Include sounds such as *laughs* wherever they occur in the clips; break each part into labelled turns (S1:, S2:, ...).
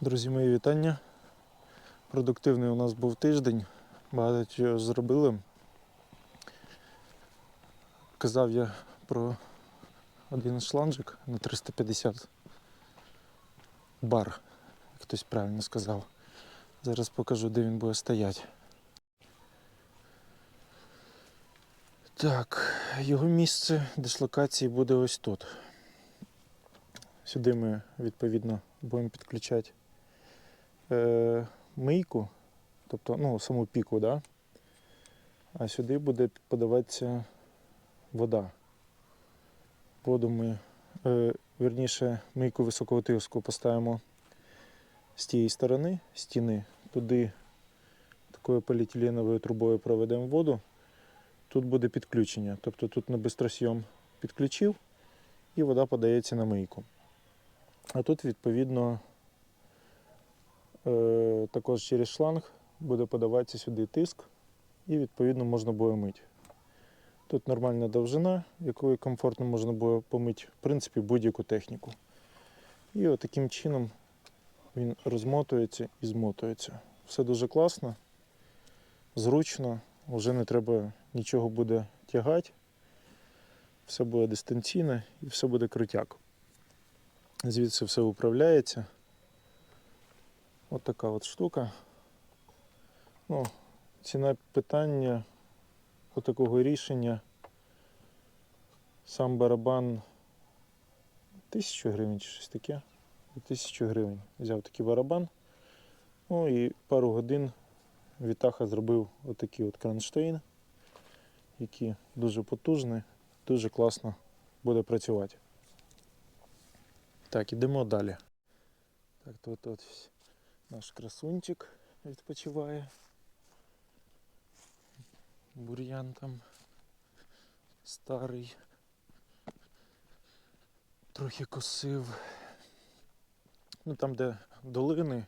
S1: Друзі, мої вітання. Продуктивний у нас був тиждень. Багато чого зробили. Казав я про один шланжик на 350 бар, як хтось правильно сказав. Зараз покажу, де він буде стояти. Так, його місце дислокації буде ось тут. Сюди ми відповідно будемо підключати е, мийку, тобто ну, саму піку, да? а сюди буде подаватися вода. Воду ми, е, вірніше, мийку високого тиску поставимо з тієї сторони стіни, туди такою поліетиленовою трубою проведемо воду. Тут буде підключення, тобто тут на бистросйом підключив і вода подається на мийку. А тут, відповідно, також через шланг буде подаватися сюди тиск, і відповідно можна буде мити. Тут нормальна довжина, якою комфортно можна буде помити, в принципі, будь-яку техніку. І таким чином він розмотується і змотується. Все дуже класно, зручно, вже не треба нічого буде тягати, все буде дистанційно і все буде крутяк. Звідси все управляється. От така от штука. Ну, ціна питання от такого рішення. Сам барабан 1000 гривень чи щось таке. 1000 гривень. Взяв такий барабан. Ну і пару годин Вітаха зробив отакий от кронштейн, який дуже потужний, дуже класно буде працювати. Так, ідемо далі. Так, тут от наш красунчик відпочиває. Бур'ян там старий. Трохи косив. Ну там, де долини,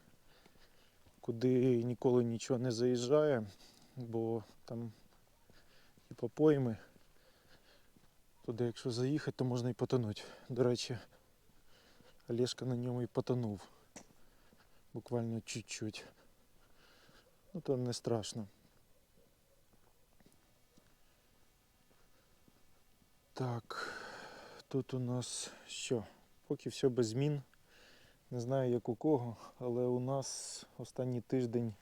S1: куди ніколи нічого не заїжджає, бо там і по пойми. Туди, якщо заїхати, то можна і потонути. До речі, Олежка на ньому і потонув. Буквально чуть-чуть. Ну то не страшно. Так, тут у нас що? Поки все без змін. Не знаю як у кого, але у нас останній тиждень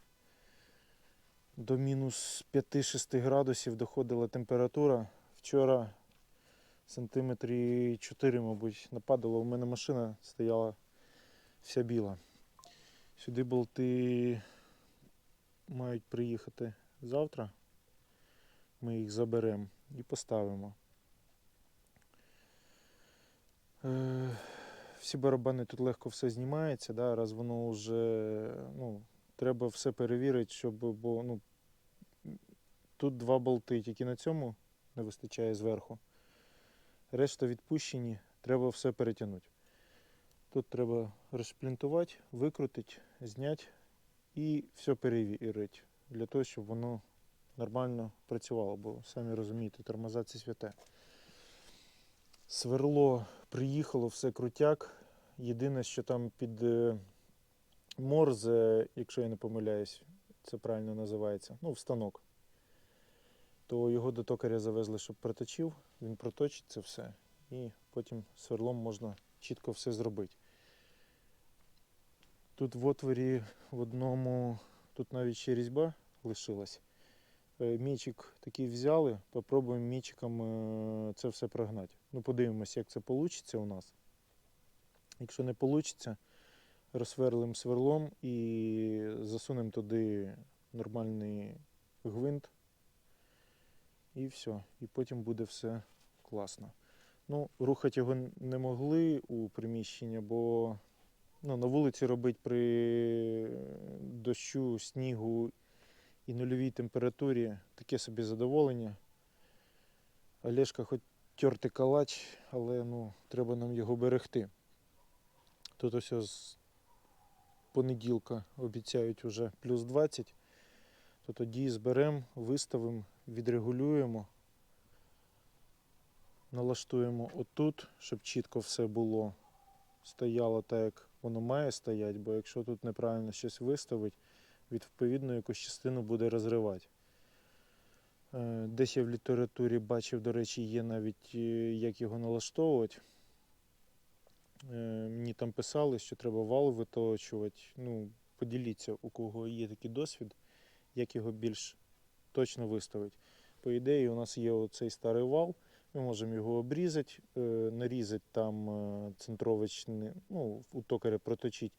S1: до мінус 5-6 градусів доходила температура. Вчора сантиметрі 4, мабуть, нападало. У мене машина стояла вся біла. Сюди болти мають приїхати завтра. Ми їх заберемо і поставимо. Е, Всі барабани тут легко все знімається, да, раз воно вже ну, треба все перевірити, щоб бо ну, тут два болти, тільки на цьому не вистачає зверху. Решта відпущені, треба все перетягнути. Тут треба розшплінтувати, викрутити, зняти і все перевірити, для того, щоб воно нормально працювало, бо самі розумієте, тормоза це святе. Сверло приїхало, все крутяк. Єдине, що там під е, морзе, якщо я не помиляюсь, це правильно називається, ну, в станок, то його до токаря завезли, щоб проточив, він проточить це все, і потім сверлом можна чітко все зробити. Тут в отворі в одному, тут навіть ще різьба лишилась. Е, Мічик такий взяли, попробуємо мічиком е, це все прогнати. Ну, подивимось, як це вийде у нас. Якщо не вийде, розсверлимо сверлом і засунемо туди нормальний гвинт. І все. І потім буде все класно. Ну, рухати його не могли у приміщення, бо ну, на вулиці робити при дощу, снігу і нульовій температурі таке собі задоволення. Олешка хоч тертий калач, але ну, треба нам його берегти. Тут ось з понеділка обіцяють вже плюс 20, то тоді зберемо, виставимо, відрегулюємо, налаштуємо отут, щоб чітко все було стояло так, як воно має стояти, бо якщо тут неправильно щось виставить, відповідно якусь частину буде розривати. Е, Десь я в літературі бачив, до речі, є навіть е, як його налаштовувати. Е, Мені там писали, що треба вал виточувати. Ну, поділіться, у кого є такий досвід, як його більш точно виставити. По ідеї, у нас є оцей старий вал, ми можемо його обрізати, е, нарізати там е, центровочний, ну, у токаря проточити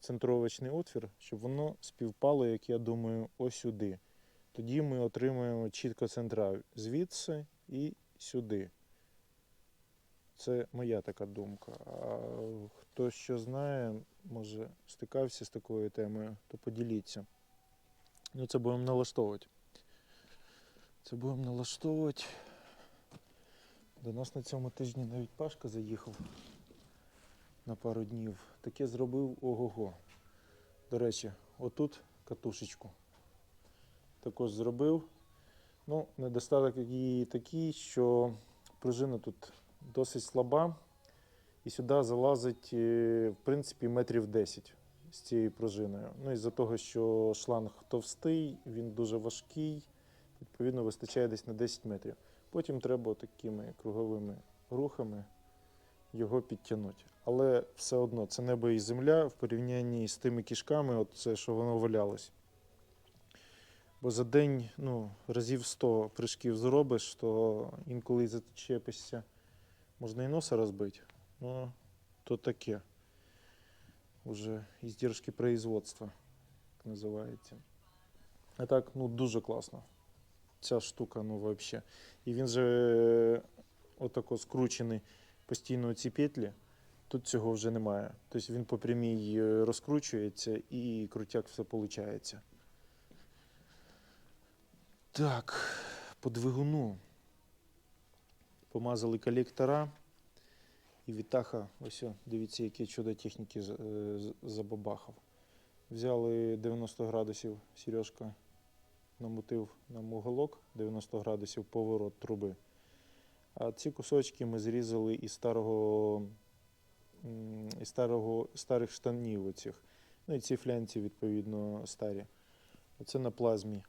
S1: центровочний отвір, щоб воно співпало, як я думаю, ось сюди. Тоді ми отримаємо чітко центра звідси і сюди. Це моя така думка. А хто що знає, може стикався з такою темою, то поділіться. Ну, це будемо налаштовувати. Це будемо налаштовувати. До нас на цьому тижні навіть Пашка заїхав на пару днів. Таке зробив ого-го. До речі, отут катушечку також зробив. Ну, недостаток її такий, що пружина тут досить слаба. І сюди залазить, е, в принципі, метрів 10 з цією пружиною. Ну, із-за того, що шланг товстий, він дуже важкий, відповідно, вистачає десь на 10 метрів. Потім треба такими круговими рухами його підтягнути. Але все одно це небо і земля в порівнянні з тими кішками, от це, що воно валялось. Бо за день ну, разів 100 прыжків зробиш, то інколи зачепишся, можна і носа розбити. Ну, то таке. Уже іздержки производства, як називається. А так, ну, дуже класно. Ця штука, ну, взагалі. І він же е, отако скручений постійно ці петлі. Тут цього вже немає. Тобто він по прямій е, розкручується і крутяк все виходить. Так, по двигуну. Помазали колектора. І Вітаха, ось, дивіться, яке чудо техніки е, забабахав. Взяли 90 градусів, Сережка намутив нам уголок, 90 градусів поворот труби. А ці кусочки ми зрізали із старого, із старого, старих штанів оцих. Ну і ці флянці, відповідно, старі. Оце на плазмі.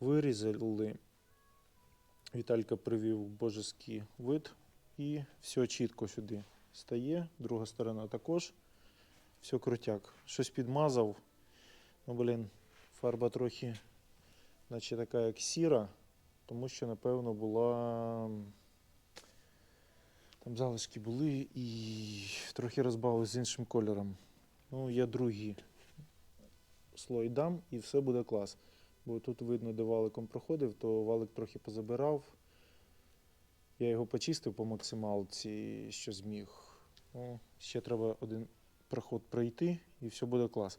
S1: Вирізали. Віталька привів божеский вид. І все чітко сюди стає. Друга сторона також. Все крутяк. Щось підмазав. Ну, блін, фарба трохи, наче така як сіра, тому що, напевно, була. Там залишки були і трохи розбавили з іншим кольором. Ну, я другий слой дам і все буде клас. Бо тут видно, де валиком проходив, то валик трохи позабирав. Я його почистив по максималці, що зміг. Ну, ще треба один проход пройти і все буде клас.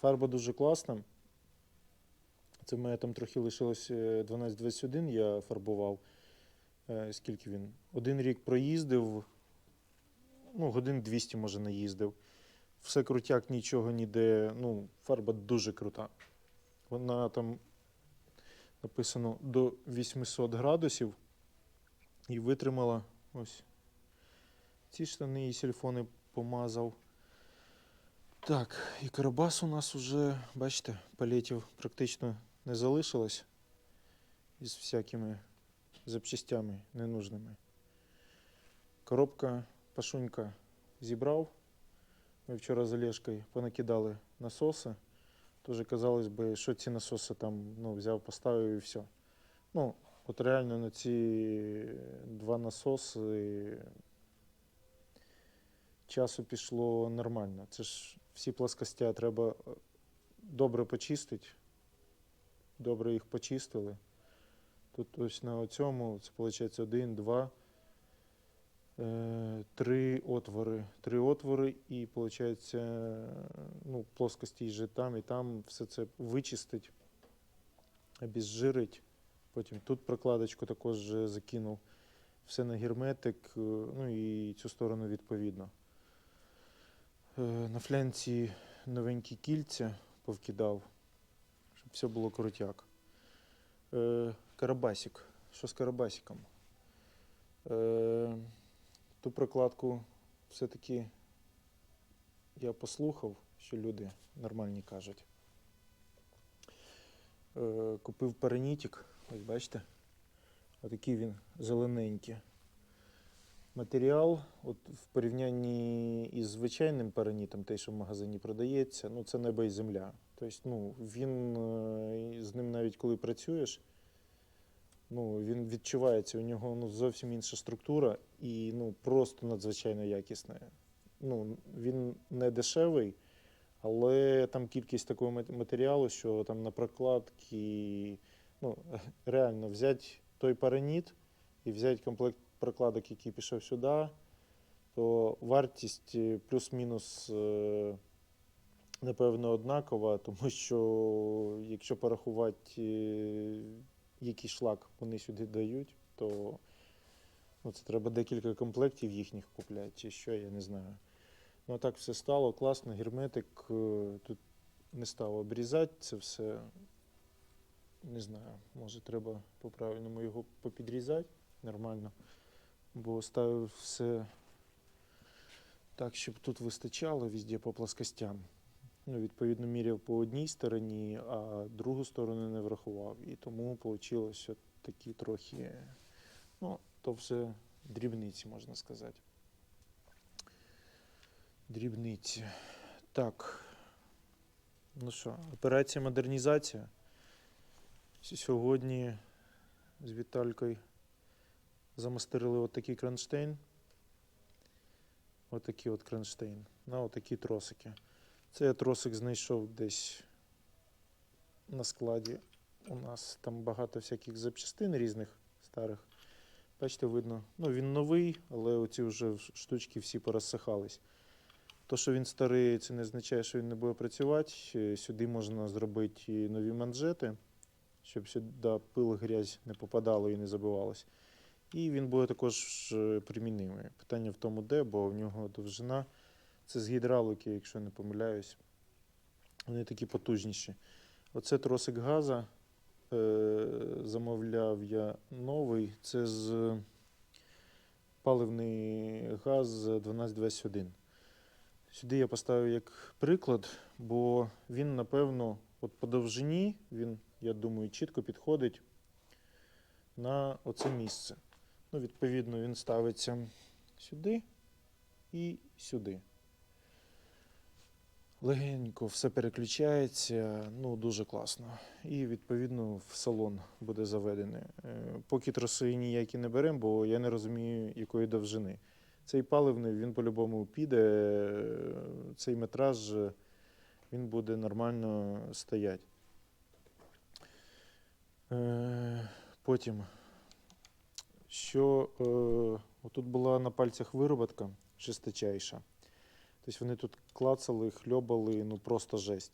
S1: Фарба дуже класна. Це в мене там трохи лишилось е, 1221, я фарбував. Е, Скільки він? Один рік проїздив, ну, годин 200, може, наїздив. Все крутяк, нічого ніде. Ну, фарба дуже крута. Вона там написано до 800 градусів і витримала ось ці штани і сільфони помазав. Так, і карабас у нас уже, бачите, палетів практично не залишилось із всякими запчастями ненужними. Коробка пашунька зібрав. Ми вчора з Олешкою понакидали насоси. Тоже казалось би, що ці насоси там ну, взяв, поставив і все. Ну, от реально на ці два насоси часу пішло нормально. Це ж всі плоскостя треба добре почистити. Добре їх почистили. Тут ось на цьому, це виходить один, два, е, три отвори. Три отвори і виходить, ну, плоскості і там, і там все це вичистить, обезжирить. Потім тут прокладочку також закинув. Все на герметик, е, ну і цю сторону відповідно. Е, На флянці новенькі кільця повкидав, все було крутяк. Е, Карабасик. Що з карабасиком? Е, Ту прокладку все-таки я послухав, що люди нормальні кажуть. Е, купив паранітик, ось бачите, отакий він зелененький. Матеріал, от в порівнянні із звичайним паранітом, той, що в магазині продається, ну це небо і земля. Тобто, ну, він е, з ним навіть коли працюєш, ну, він відчувається, у нього ну, зовсім інша структура і ну, просто надзвичайно якісне. Ну, він не дешевий, але там кількість такого матеріалу, що там на прокладки, ну, *laughs* реально взяти той параніт і взяти комплект прокладок, який пішов сюди, то вартість е, плюс-мінус, е, напевно, однакова, тому що якщо порахувати, е, який шлак вони сюди дають, то ну, це треба декілька комплектів їхніх купляти, чи що, я не знаю. Ну, так все стало класно, герметик е, тут не став обрізати, це все. Не знаю, може треба по-правильному його попідрізати нормально. Бо ставив все так, щоб тут вистачало везде по плоскостям. Ну, відповідно, міряв по одній стороні, а другу сторону не врахував. І тому вийшло такі трохи, ну, то все дрібниці, можна сказати. Дрібниці. Так. Ну що, операція модернізація. Сьогодні з Віталькою замастерили отакий кронштейн. Отакий от кронштейн. На отакі тросики. Це я тросик знайшов десь на складі. У нас там багато всяких запчастин різних старих. Бачите, видно. Ну, він новий, але оці вже штучки всі порозсихались. То, що він старий, це не означає, що він не буде працювати. Е, Сюди можна зробити нові манжети, щоб сюди пил, грязь не попадало і не забивалось. І він буде також е. Питання в тому, де, бо в нього довжина. Це з гідравлики, якщо не помиляюсь. Вони такі потужніші. Оце тросик газа. Е, замовляв я новий. Це з паливний газ 1221. Сюди я поставив як приклад, бо він, напевно, от по довжині, він, я думаю, чітко підходить на оце місце. Ну, відповідно, він ставиться сюди і сюди. Легенько все переключається, ну дуже класно. І відповідно в салон буде заведене. Поки троси ніякі не беремо, бо я не розумію, якої довжини. Цей паливний він по-любому піде, е, цей метраж е, він буде нормально стояти. Е, Потім, що тут була на пальцях вироботка жесточайша. Тобто вони тут клацали, хльобали, ну просто жесть.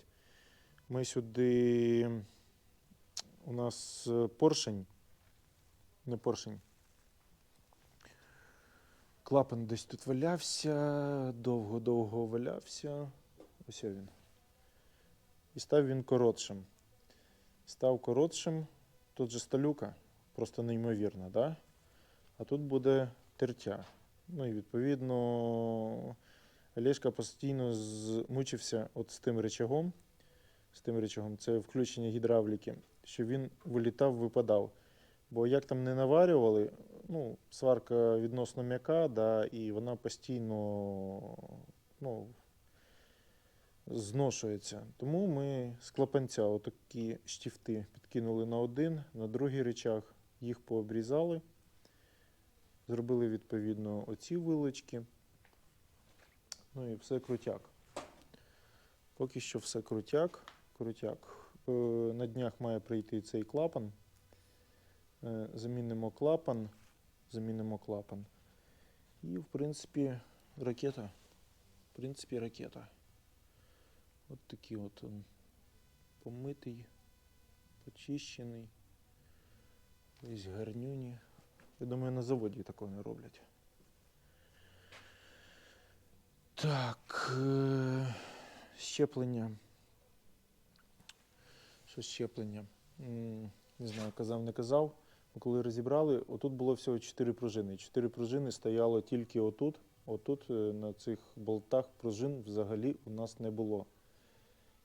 S1: Ми сюди. У нас е, поршень, не поршень. Клапан десь тут валявся, довго-довго валявся. Ось він. І став він коротшим. Став коротшим. Тут же сталюка, просто неймовірна, да? а тут буде тертя. Ну і відповідно Олешка постійно змучився от з тим речагом. З тим речагом, це включення гідравліки, що він вилітав, випадав. Бо як там не наварювали, ну, сварка відносно м'яка, да, і вона постійно ну, зношується. Тому ми з клапанця отакі штифти підкинули на один, на другий речах, їх пообрізали, зробили відповідно оці вилочки. Ну і все крутяк. Поки що все крутяк. крутяк. Е, на днях має прийти цей клапан. Е, замінимо клапан. Замінимо клапан. І, в принципі, ракета. В принципі, ракета. От такий от он помитий, почищений. Весь гарнюні. Я думаю, на заводі такого не роблять. Так. е, Щеплення. Що щеплення? Не знаю, казав, не казав. коли розібрали, отут було всього 4 пружини. 4 пружини стояло тільки отут. Отут е, на цих болтах пружин взагалі у нас не було.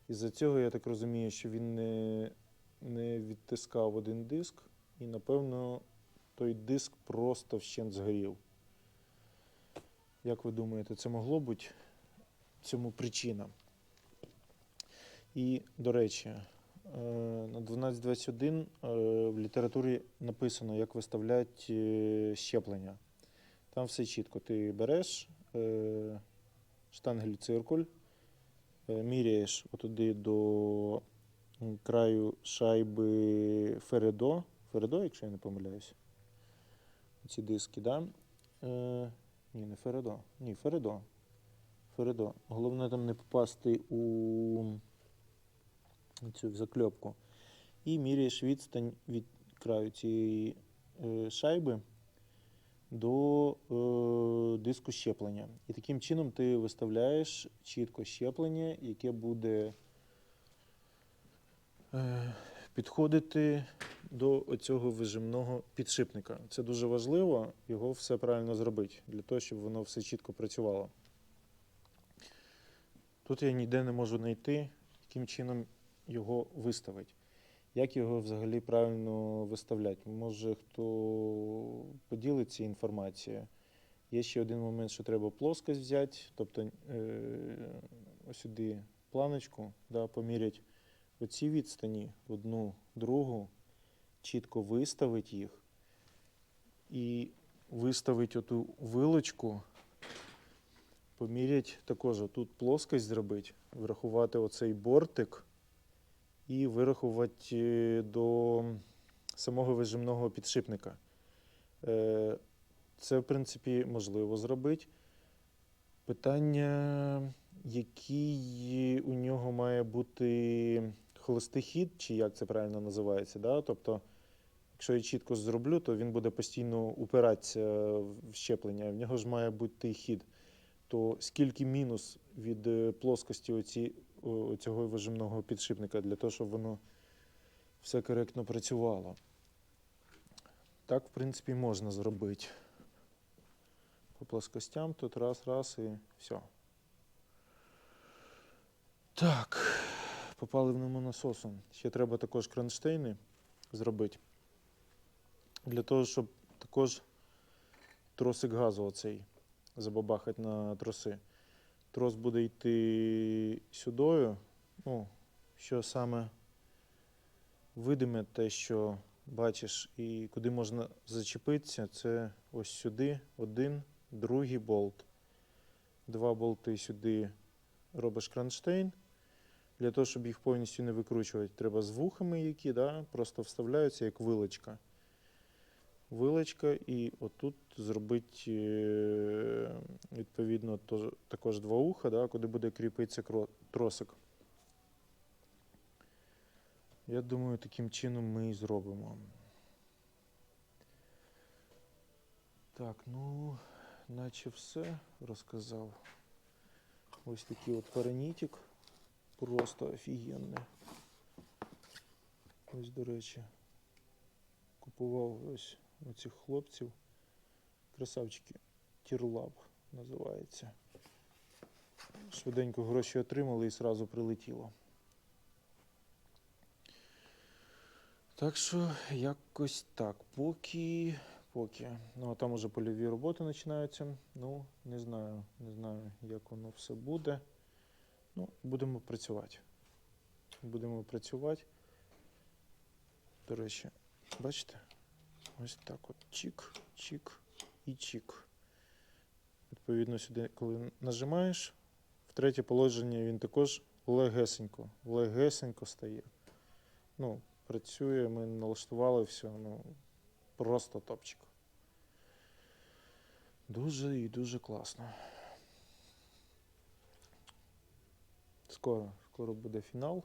S1: Із-за цього я так розумію, що він не, не відтискав один диск, і, напевно, той диск просто вщент згорів. Як ви думаєте, це могло бути цьому причина? І, до речі, е, на 1221 е, в літературі написано, як виставляють е, щеплення. Там все чітко. Ти береш штангель циркуль, е, міряєш отуди до краю шайби Фередо. Фередо, якщо я не помиляюсь. Ці диски, да? Ні, не Фередо. Ні, Фередо. Фередо. Головне там не попасти у цю закльопку. І міряєш відстань від краю цієї е, шайби до е, диску щеплення. І таким чином ти виставляєш чітко щеплення, яке буде е, підходити до оцього вижимного підшипника. Це дуже важливо, його все правильно зробити, для того, щоб воно все чітко працювало. Тут я ніде не можу знайти, яким чином його виставити. Як його взагалі правильно виставляти? Може, хто поділиться інформацією. Є ще один момент, що треба плоскость взяти, тобто е, сюди планочку да, поміряти оці відстані одну, другу, чітко виставити їх і виставити оту вилочку, поміряти також тут плоскость зробити, врахувати оцей бортик і вирахувати е, до самого вижимного підшипника. Е, Це, в принципі, можливо зробити. Питання, який у нього має бути холостий хід, чи як це правильно називається. Да? Тобто, якщо я чітко зроблю, то він буде постійно упиратися в щеплення. В нього ж має бути хід. То скільки мінус від е, плоскості оці, о- цього вижимного підшипника для того, щоб воно все коректно працювало. Так, в принципі, можна зробити. По плоскостям тут раз, раз і все. Так, по паливному насосу. Ще треба також кронштейни зробити. Для того, щоб також тросик газу оцей забабахати на троси. Трос буде йти сюдою. Ну, що саме видиме те, що бачиш, і куди можна зачепитися, це ось сюди один, другий болт. Два болти сюди робиш кронштейн. Для того, щоб їх повністю не викручувати, треба з вухами, які да, просто вставляються як вилочка. Вилочка, і отут зробити е, відповідно також два уха, да, куди буде кріпитися тросик. Я думаю, таким чином ми і зробимо. Так, ну, наче все розказав. Ось такий от паранітик. Просто офігенний. Ось, до речі, купував ось у цих хлопців. Красавчики. Тірлаб називається. Швиденько гроші отримали і сразу прилетіло. Так що якось так. Поки. Поки. Ну, а там уже польові роботи починаються. Ну, не знаю, не знаю, як воно все буде. Ну, будемо працювати. Будемо працювати. До речі, бачите? Ось так от чик, чик і чик. Відповідно, сюди, коли нажимаєш, в третє положення він також легесенько, легесенько стає. Ну, працює, ми налаштували все, ну, просто топчик. Дуже і дуже класно. Скоро, скоро буде фінал.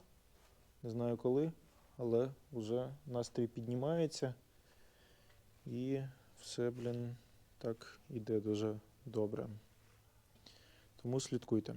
S1: Не знаю коли, але вже настрій піднімається. І все, блін, так іде дуже добре. Тому слідкуйте.